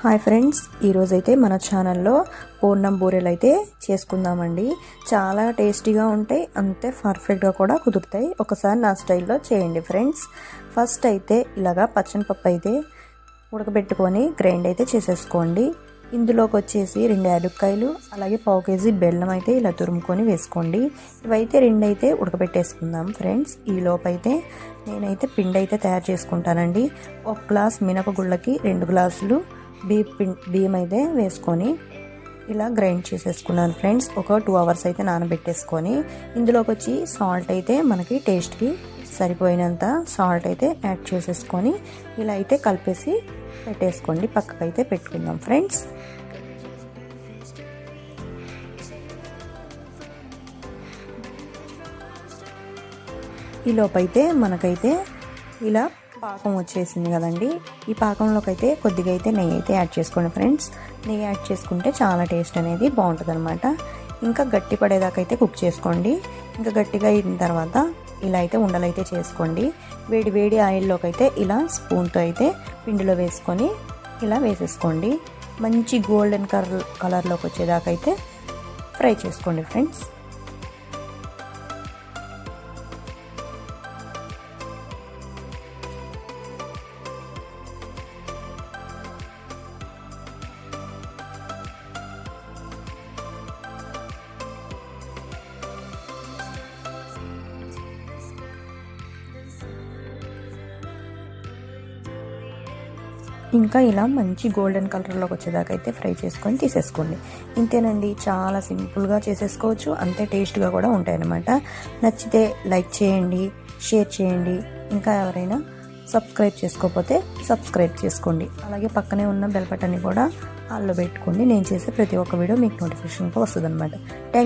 Hi friends ఈరోజైతే మన ఛానల్లో పూర్ణం బూరెలు అయితే చేసుకుందామండి. చాలా టేస్టీగా ఉంటాయి అంతే పర్ఫెక్ట్గా కూడా కుదురుతాయి. ఒకసారి నా స్టైల్లో చేయండి ఫ్రెండ్స్. ఫస్ట్ అయితే ఇలాగా పచ్చనిపప్పు అయితే ఉడకబెట్టుకొని గ్రైండ్ అయితే చేసేసుకోండి. ఇందులోకి వచ్చేసి రెండు యాలుక్కాయలు అలాగే పావు కేజీ బెల్లం అయితే ఇలా తురుముకొని వేసుకోండి. ఇవైతే రెండు అయితే ఉడకబెట్టేసుకుందాం ఫ్రెండ్స్. ఈ లోపైతే నేనైతే పిండి అయితే తయారు చేసుకుంటానండి. ఒక గ్లాస్ మినపగుళ్ళకి రెండు గ్లాసులు బియ్యం బియ్యం అయితే వేసుకొని ఇలా గ్రైండ్ చేసేసుకున్నాను ఫ్రెండ్స్. ఒక టూ అవర్స్ అయితే నానబెట్టేసుకొని ఇందులోకి వచ్చి సాల్ట్ అయితే మనకి టేస్ట్కి సరిపోయినంత సాల్ట్ అయితే యాడ్ చేసేసుకొని ఇలా అయితే కలిపేసి పెట్టేసుకోండి. పక్కకైతే పెట్టుకుందాం ఫ్రెండ్స్. ఈ లోపైతే మనకైతే ఇలా పాకం వచ్చేసింది కదండి. ఈ పాకంలోకి అయితే కొద్దిగా అయితే నెయ్యి అయితే యాడ్ చేసుకోండి ఫ్రెండ్స్. నెయ్యి యాడ్ చేసుకుంటే చాలా టేస్ట్ అనేది బాగుంటుంది అనమాట ఇంకా గట్టి పడేదాకా అయితే కుక్ చేసుకోండి. ఇంకా గట్టిగా అయిన తర్వాత ఇలా అయితే ఉండలైతే చేసుకోండి. వేడి వేడి ఆయిల్లోకి అయితే ఇలా స్పూన్తో అయితే పిండిలో వేసుకొని ఇలా వేసేసుకోండి. మంచి గోల్డెన్ కలర్ కలర్లోకి వచ్చేదాకా అయితే ఫ్రై చేసుకోండి ఫ్రెండ్స్. ఇంకా ఇలా మంచి గోల్డెన్ కలర్లోకి వచ్చేదాకా అయితే ఫ్రై చేసుకొని తీసేసుకోండి. ఇంతేనండి చాలా సింపుల్గా చేసేసుకోవచ్చు. అంతే టేస్ట్గా కూడా ఉంటాయన్నమాట. నచ్చితే లైక్ చేయండి షేర్ చేయండి. ఇంకా ఎవరైనా సబ్స్క్రైబ్ చేసుకోకపోతే సబ్స్క్రైబ్ చేసుకోండి. అలాగే పక్కనే ఉన్న బెల్ బటన్ని కూడా ఆల్లో పెట్టుకోండి. నేను చేసే ప్రతి ఒక్క వీడియో మీకు నోటిఫికేషన్కి వస్తుంది అనమాట థ్యాంక్